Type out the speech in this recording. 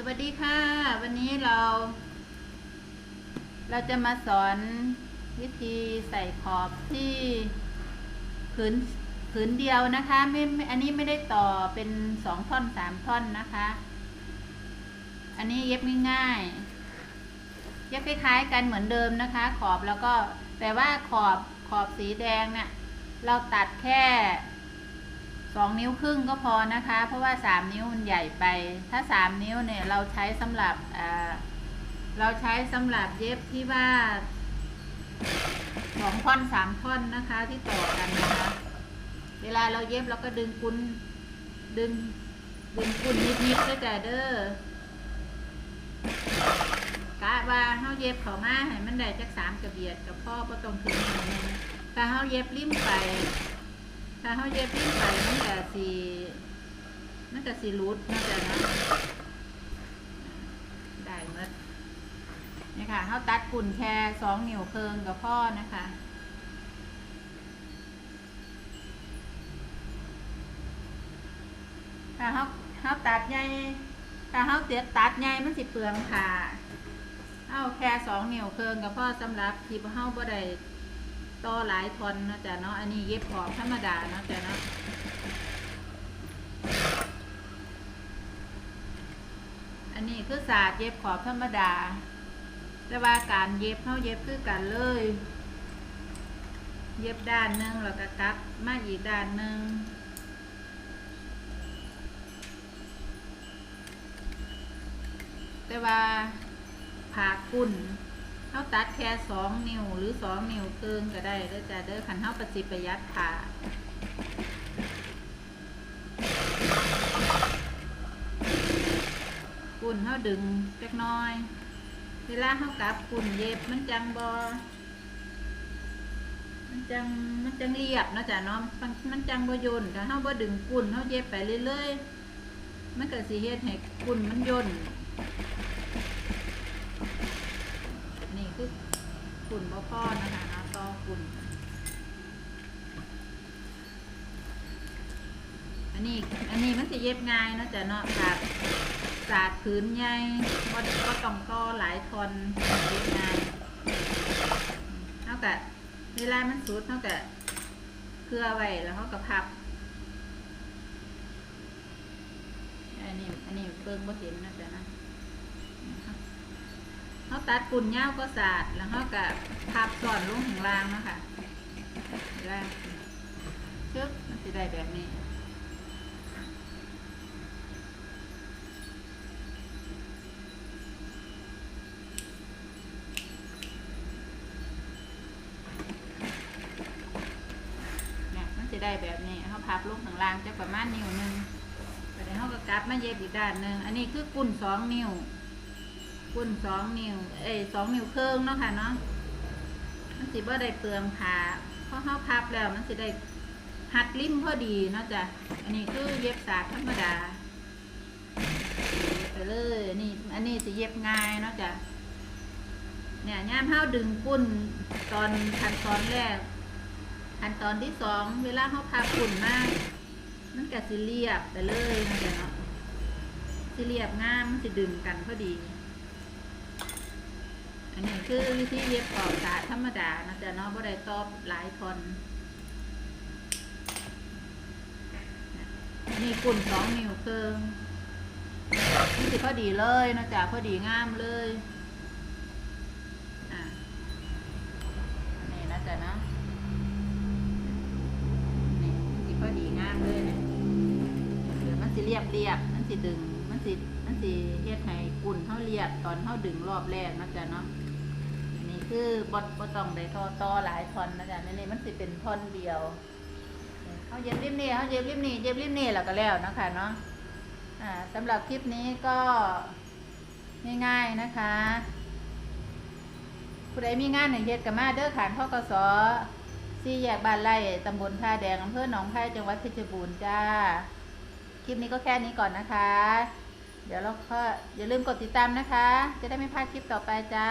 สวัสดีค่ะ วันนี้เรา เราจะมาสอนวิธีใส่ขอบที่ผืนผืนเดียวนะคะไม่ไม่อันนี้ไม่ได้ต่อเป็นสองท่อนสามท่อนนะคะ อันนี้เย็บง่ายๆเย็บคล้ายๆกันเหมือนเดิมนะคะ ขอบแล้วก็แต่ว่าขอบขอบสีแดงเนี่ยเราตัดแค่ สองนิ้วครึ่งก็พอนะคะ เพราะว่าสามนิ้วมันใหญ่ไป ถ้าสามนิ้วเนี่ยเราใช้สำหรับเราใช้สำหรับเย็บที่ว่าสองท่อนสามท่อนนะคะที่ต่อกันนะคะ เวลาเราเย็บเราก็ดึงกุนดึงดึงกุนนิดๆก็จะเด้อกะว่าเฮาเย็บเขามาให้มันได้จักสามกระเบียดกับพ่อก็ต้องถึงหนึ่งหนึ่งถ้าเฮาเย็บริมไป ถ้าเขาเย็บปิ้งไปมันก็สีมันก็สีรูดน่าจะนะได้หมดนี่ค่ะเขาตัดกุ่นแค่สองนิ้วเคิงกับพ่อนะคะถ้าเขาเขาตัดใหญ่ถ้าเขาเตียตัดใหญ่มันสิเปลืองผ่าเอาแค่สองนิ้วเคิงกับพ่อสำหรับที่เขาบ่ได้ ต่อหลายทอนเนาะจ๊ะเนาะอันนี้เย็บขอบธรรมดาเนาะจ๊ะเนาะอันนี้คือศาสตร์เย็บขอบธรรมดา แต่ว่าการเย็บเขาเย็บคือกันเลย เย็บด้านหนึ่งแล้วก็กลับมาอีกด้านหนึ่งแต่ว่าผ่ากุ่น เขาตัดแค่สองนิ้วหรือสองนิ้วครึ่งก็ได้เด้อจ้ะเด้อขันเขาประสิประหยัดผ่ากุ่นเขาดึงเล็กน้อย เวลาเขากลับกุ่นเย็บมันจังบอมันจังมันจังเรียบเนาะจ้ะเนาะมันมันจังบ่ยนถ้าเขาบ่ดึงกุ่นเขาเย็บไปเรื่อยๆมันก็สิเฮ็ดให้กุ่นมันยนนี่ คือฝุ่นบ่พอนะคะนะต่อฝุ่นอันนี้อันนี้มันจะเย็บง่ายเนาะจ๊ะเนาะสาดสาดผืนใหญ่ก็ก็ต้องต่อหลายทอนเย็บง่ายเท่ากับเวลามันสุดเท่ากับเคลือไว้แล้วเขาก็พับอันนี้อันนี้เบิ่งบ่เห็นนะจ๊ะนะ เขาตัดกุ่นเง่าก็สาดแล้วเขาก็พับก่อนลงข้างล่างเนาะคะได้ชึบมันจะได้แบบนี้เนี่ยมันจะได้แบบนี้เขาพับลงข้างล่างจะประมาณนิ้วหนึ่งแต่เดี๋ยวเขาก็กลับมาเย็บอีกด้านหนึ่งอันนี้คือกุ่นสองนิ้ว กุ่นสองนิ้ว เอ้ยสองนิ้วครึ่งเนาะค่ะเนาะมันสิบ่ได้เปลืองผ้าเพราะเขาพับแล้วมันสิได้หัดริมพอดีเนาะจ้ะอันนี้คือเย็บสากธรรมดาไปเลยนนี้อันนี้สิเย็บง่ายเนาะจ้ะเนี่ยย่ามเฮาดึงกุ่นตอนขั้นตอนแรกขั้นตอนที่สองเวลาเฮาพับกุ่นมากมันก็สิเรียบไปเลยเนาะจ้ะเนาะสิเรียบง่ามมันสิดึงกันพอดี อันนี้คือวิธีเย็บขอบสาธรรมดานะจ๊ะเนาะบ่ได้ตอบหลายทอนนนี้กุ่นสองนิ้วเคิงนี่สิพอดีเลยนะจ๊ะพอดีงามเลยอะนี่นะจ๊ะเนาะนี่สิพอดีงามเลยเนี่ยเดี๋ยวมันสิเรียบเรียบมันสิดึงมันสิมันสิเฮ็ดให้กุ่นเท่าเรียบตอนเท่าดึงรอบแรกนะจ๊ะเนาะอันนี้ คือบดบดต้องได้ทอต่อหลายท่อนนะจ๊ะนี่นี่มันสิเป็นท่อนเดียวเขาเย็บริมนี่เขาเย็บริมนี่เย็บริมนี่แล้วก็แล้วนะคะเนาะอ่าสำหรับคลิปนี้ก็ง่ายๆนะคะผู้ใดมีงานในเฮ็ดกับมาเด้อขานพ่อกสซี่แยกบ้านไร่ตำบลท่าแดงอำเภอหนองไผ่จังหวัดเพชรบูรณ์จ้า คลิปนี้ก็แค่นี้ก่อนนะคะ เดี๋ยวเราก็อย่าลืมกดติดตามนะคะ จะได้ไม่พลาดคลิปต่อไปจ้า